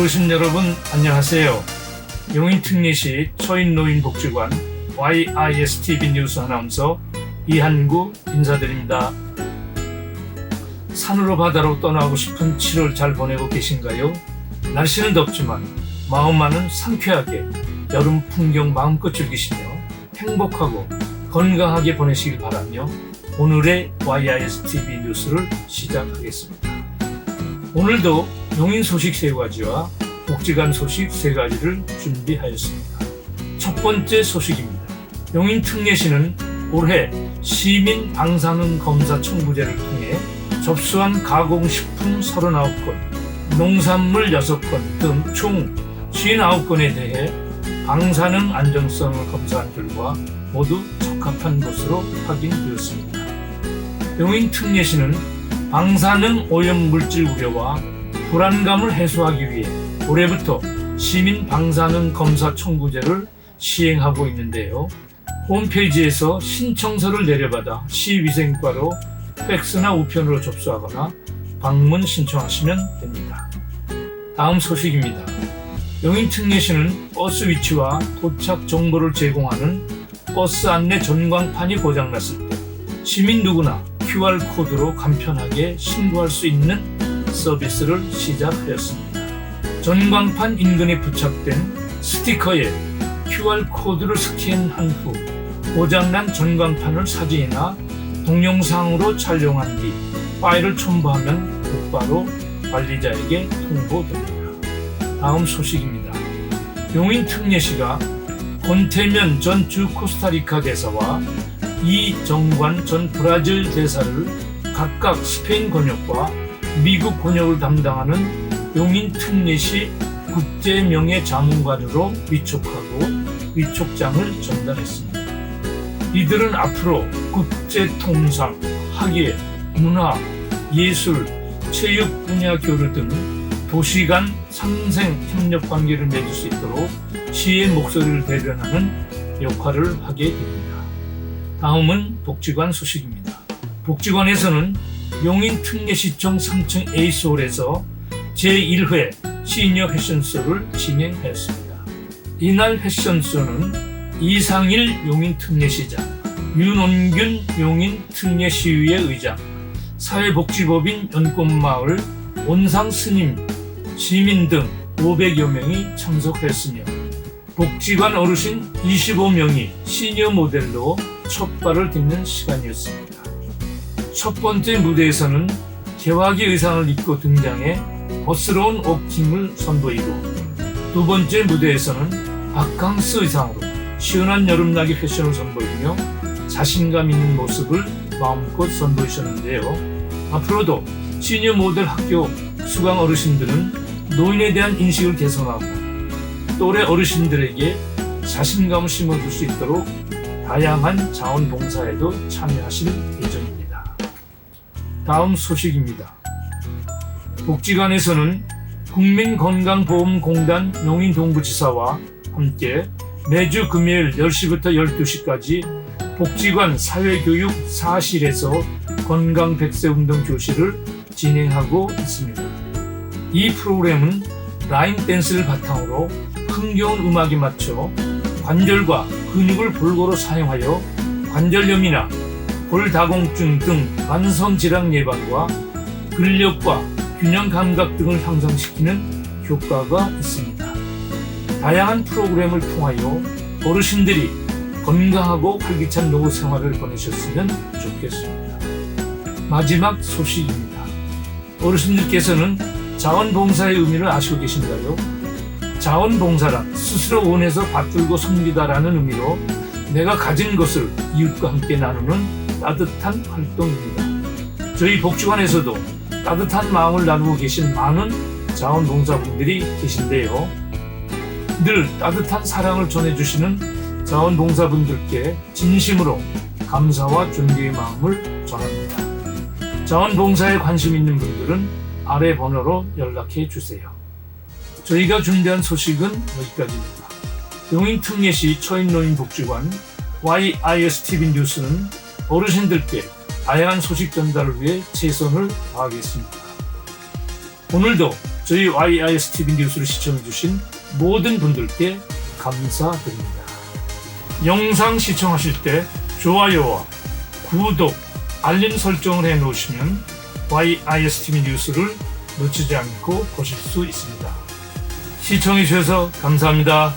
어르신 여러분 안녕하세요. 용인특례시 초인노인복지관 YISTV 뉴스 아나운서 이한구 인사드립니다. 산으로 바다로 떠나고 싶은 7월 잘 보내고 계신가요? 날씨는 덥지만 마음만은 상쾌하게 여름 풍경 마음껏 즐기시며 행복하고 건강하게 보내시길 바라며 오늘의 YISTV 뉴스를 시작하겠습니다. 오늘도 용인 소식 세 가지와 복지관 소식 세 가지를 준비하였습니다. 첫 번째 소식입니다. 용인 특례시는 올해 시민 방사능 검사 청구제를 통해 접수한 가공식품 39건, 농산물 6건 등 총 59건에 대해 방사능 안정성을 검사한 결과 모두 적합한 것으로 확인되었습니다. 용인 특례시는 방사능 오염 물질 우려와 불안감을 해소하기 위해 올해부터 시민 방사능 검사 청구제를 시행하고 있는데요. 홈페이지에서 신청서를 내려받아 시위생과로 팩스나 우편으로 접수하거나 방문 신청하시면 됩니다. 다음 소식입니다. 용인특례시는 버스 위치와 도착 정보를 제공하는 버스 안내 전광판이 고장났을 때 시민 누구나 QR코드로 간편하게 신고할 수 있는 서비스를 시작하였습니다. 전광판 인근에 부착된 스티커에 QR코드를 스캔한 후 고장난 전광판을 사진이나 동영상으로 촬영한 뒤 파일을 첨부하면 곧바로 관리자에게 통보됩니다. 다음 소식입니다. 용인 특례시가 권태면 전 주 코스타리카 대사와 이정관 전 브라질 대사를 각각 스페인 권역과 미국 권역을 담당하는 용인 특례시 국제명예 자문관으로 위촉하고 위촉장을 전달했습니다. 이들은 앞으로 국제통상, 학예, 문화, 예술, 체육 분야 교류 등 도시 간 상생 협력 관계를 맺을 수 있도록 시의 목소리를 대변하는 역할을 하게 됩니다. 다음은 복지관 소식입니다. 복지관에서는 용인 특례시청 3층 A솔에서 제1회 시니어 패션쇼를 진행하였습니다. 이날 패션쇼는 이상일 용인 특례시장, 윤원균 용인 특례시의회 의장, 사회복지법인 연꽃마을, 온상 스님, 시민 등 500여 명이 참석했으며 복지관 어르신 25명이 시니어 모델로 첫 발을 딛는 시간이었습니다. 첫 번째 무대에서는 개화기 의상을 입고 등장해 멋스러운 워킹을 선보이고 두 번째 무대에서는 바캉스 의상으로 시원한 여름나기 패션을 선보이며 자신감 있는 모습을 마음껏 선보이셨는데요. 앞으로도 시니어 모델 학교 수강 어르신들은 노인에 대한 인식을 개선하고 또래 어르신들에게 자신감을 심어줄 수 있도록 다양한 자원봉사에도 참여하실 예정입니다. 다음 소식입니다. 복지관에서는 국민건강보험공단 용인동부지사와 함께 매주 금요일 10시부터 12시까지 복지관 사회교육 사실에서 건강 백세 운동 교실을 진행하고 있습니다. 이 프로그램은 라인 댄스를 바탕으로 흥겨운 음악에 맞춰 관절과 근육을 골고루 사용하여 관절염이나 골다공증 등 만성 질환 예방과 근력과 균형 감각 등을 향상시키는 효과가 있습니다. 다양한 프로그램을 통하여 어르신들이 건강하고 활기찬 노후 생활을 보내셨으면 좋겠습니다. 마지막 소식입니다. 어르신들께서는 자원봉사의 의미를 아시고 계신가요? 자원봉사란 스스로 원해서 받들고 섬기다라는 의미로 내가 가진 것을 이웃과 함께 나누는 따뜻한 활동입니다. 저희 복지관에서도 따뜻한 마음을 나누고 계신 많은 자원봉사분들이 계신데요. 늘 따뜻한 사랑을 전해주시는 자원봉사분들께 진심으로 감사와 존경의 마음을 전합니다. 자원봉사에 관심 있는 분들은 아래 번호로 연락해 주세요. 저희가 준비한 소식은 여기까지입니다. 용인특례시 초인노인복지관 YISTV 뉴스는 어르신들께 다양한 소식 전달을 위해 최선을 다하겠습니다. 오늘도 저희 YISTV 뉴스를 시청해주신 모든 분들께 감사드립니다. 영상 시청하실 때 좋아요와 구독, 알림 설정을 해 놓으시면 YISTV 뉴스를 놓치지 않고 보실 수 있습니다. 시청해 주셔서 감사합니다.